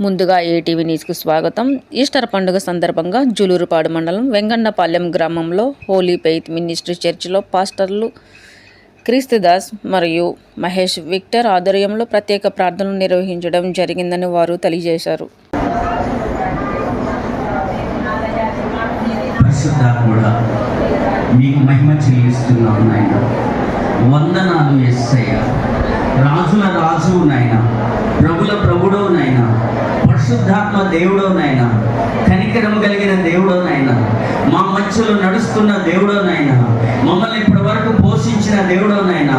ముందుగా ఏటీవీ న్యూస్కు స్వాగతం. ఈస్టర్ పండుగ సందర్భంగా జులూరుపాడు మండలం వెంగన్నపాలెం గ్రామంలో హోలీ పెయిత్ మినిస్ట్రీ చర్చిలో పాస్టర్లు క్రీస్తుదాస్ మరియు మహేష్ విక్టర్ ఆధ్వర్యంలో ప్రత్యేక ప్రార్థనలు నిర్వహించడం జరిగిందని వారు తెలియజేశారు. మీకు మహిమ చెల్లిస్తున్నాను నాయన. వందనాలు ఎస్సయ్య. రాజుల రాజు నాయన. ప్రభుల ప్రభుడవు నాయనా. పరిశుద్ధాత్మ దేవుడో నాయన కనికరము కలిగిన దేవుడో నాయన మా మధ్యలో నడుస్తున్న దేవుడో నాయన మమ్మల్ని ఇప్పటి వరకు పోషించిన దేవుడో నాయన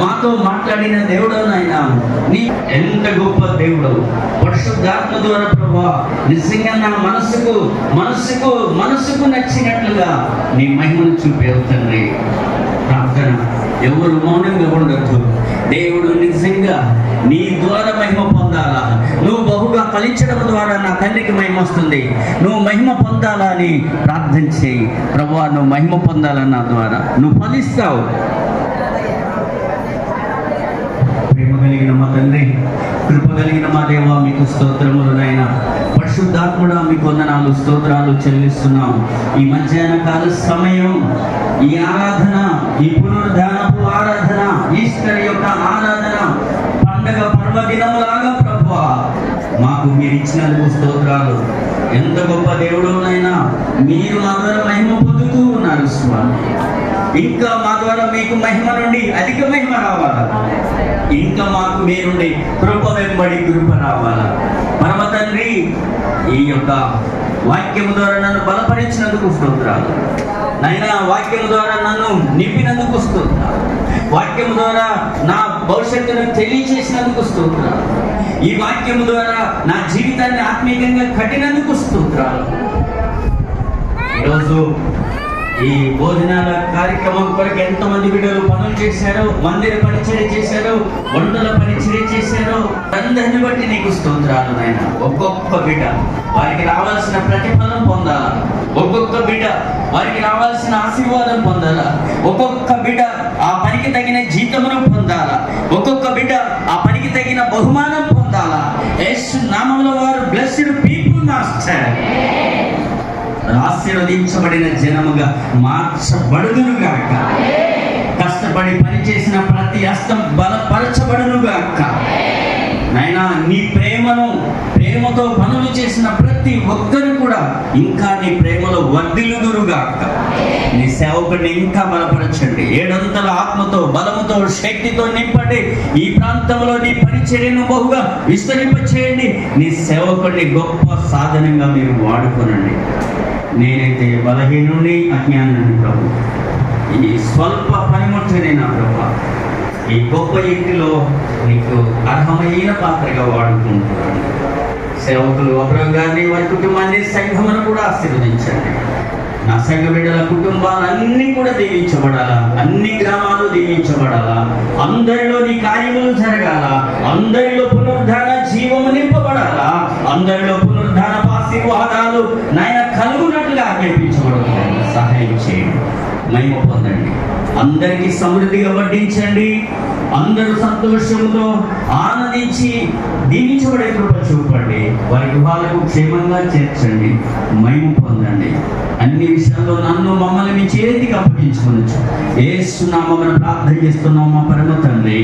మాతో మాట్లాడిన దేవుడో నాయన నీ ఎంత గొప్ప దేవుడు పరిశుద్ధాత్మ ద్వారా ప్రభా నిజంగా నా మనసుకు మనసుకు మనసుకు నచ్చినట్లుగా నీ మహిమను చూపేవు తండ్రి. ప్రార్థన. ఎవరు మౌనంగా ఉండద్దు. దేవుడు నిజంగా నీ ద్వారా మహిమ పొందాలా? నువ్వు బహుగా ఫలించడం ద్వారా నా తండ్రికి మహిమ వస్తుంది. నువ్వు మహిమ పొందాలా అని ప్రార్థన చేయి. ప్రభు నువ్వు మహిమ పొందాలా నా ద్వారా? నువ్వు ఫలిస్తావు. ప్రేమ కలిగిన మా తండ్రి కృప కలిగిన మా దేవ మీకు స్తోత్రములు నాయన. పరిశుద్ధాత్ముడా మీకు వందనాలు స్తోత్రాలు చెల్లిస్తున్నాము. ఈ మధ్యాహ్న కాల సమయం ఈ ఆరాధన ఈ పునరుద్ధానపు ఆరాధన ఈశ్వర్ యొక్క ఆరాధన పండగ పర్వదినములాగా ప్రభు మాకు మీరు ఇచ్చినందుకు స్తోత్రాలు. ఎంత గొప్ప దేవుడునైనా మీరు మా ద్వారా మహిమ పొందుతూ ఉన్నారు స్వామి. ఇంకా మా ద్వారా మీకు మహిమ నుండి అధిక మహిమ రావాలా? ఇంకా మాకు మీరుండి కృప వెంబడి కృప రావాలా? పరమ తండ్రి ఈ యొక్క వాక్యం ద్వారా నన్ను బలపరిచినందుకు స్తోత్రాలు. నాయన వాక్యం ద్వారా నన్ను నింపినందుకు స్తోత్రాలు. వాక్యం ద్వారా నా భవిష్యత్తును తెలియచేసినందుకు స్తోత్రాలు. ఈ వాక్యం ద్వారా నా జీవితాన్ని ఆత్మీయంగా కట్టినందుకు స్తోత్రాలు. ఈరోజు ఈ భోజనాల కార్యక్రమం కొరకు ఎంతమంది బిడ్డలు పనులు చేశారు మందిర పరిచయం చేశారు వంటల పరిచయం అందరిని బట్టి నీకు స్తోత్రాలు నాయన. ఒక్కొక్క బిడ్డ వారికి రావాల్సిన ప్రతిఫలం పొందాలా? ఒక్కొక్క బిడ్డ వారికి రావాల్సిన ఆశీర్వాదం పొందాలా? ఒక్కొక్క బిడ్డ ఆ పనికి తగిన జీతమును పొందాలా? ఒక్కొక్క బిడ్డ ఆ పనికి తగిన బహుమానం పొందాలా? యేసు నామంలో వారు బ్లెస్డ్ పీపుల్ మాస్టర్. ఆశీర్వదించబడిన జనముగా మార్చబడుదును గాక కష్టపడి పనిచేసిన ప్రతి హస్తం బలపరచబడును గాక నాయనా నీ ప్రేమను ప్రేమతో పనులు చేసిన ప్రతి ఒక్కరు కూడా ఇంకా నీ ప్రేమలో వర్ధిల్లుదురుగాక. నీ సేవకుడిని ఇంకా బలపరచండి. ఏడంతల ఆత్మతో బలముతో శక్తితో నింపండి. ఈ ప్రాంతంలో నీ పరిచర్యను బహుగా విస్తరింప చేయండి నీ సేవకుడిని గొప్ప సాధనంగా మీరు వాడుకోనండి. నేనైతే బలహీనుని అజ్ఞానుని ప్రభు. ఈ స్వల్ప ఈ గొప్ప ఇంటిలో నీకు అర్హమైన పాత్రగా వాడుకుంటున్నాను సేవకులు అబ్రహం గారిని వారి కుటుంబాన్ని సంఘమును కూడా ఆశీర్వదించండి. నా సంఘ బిడ్డల కుటుంబాలన్నీ కూడా దీవించబడాలా? అన్ని గ్రామాలు దీవించబడాలా? అందరిలో నీ కార్యములు జరగాల? అందరిలో పునరుద్ధరణ జీవము నింపబడాలా? అందరికీ సమృద్ధిగా వడ్డించండి. అందరూ సంతోషంతో ఆనందించి దీవించబడే కృప చూపండి. వారి గృహాలకు క్షేమంగా చేర్చండి. మహిమ పొందండి. అన్ని విషయాల్లో నన్ను మమ్మల్ని మీ చేతికి అప్పగించుకోవచ్చు ఏ సునామని ప్రార్థన చేస్తున్నాం మా పరమ తండ్రి.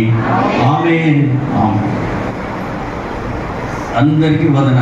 ఆమె అందరికీ వదన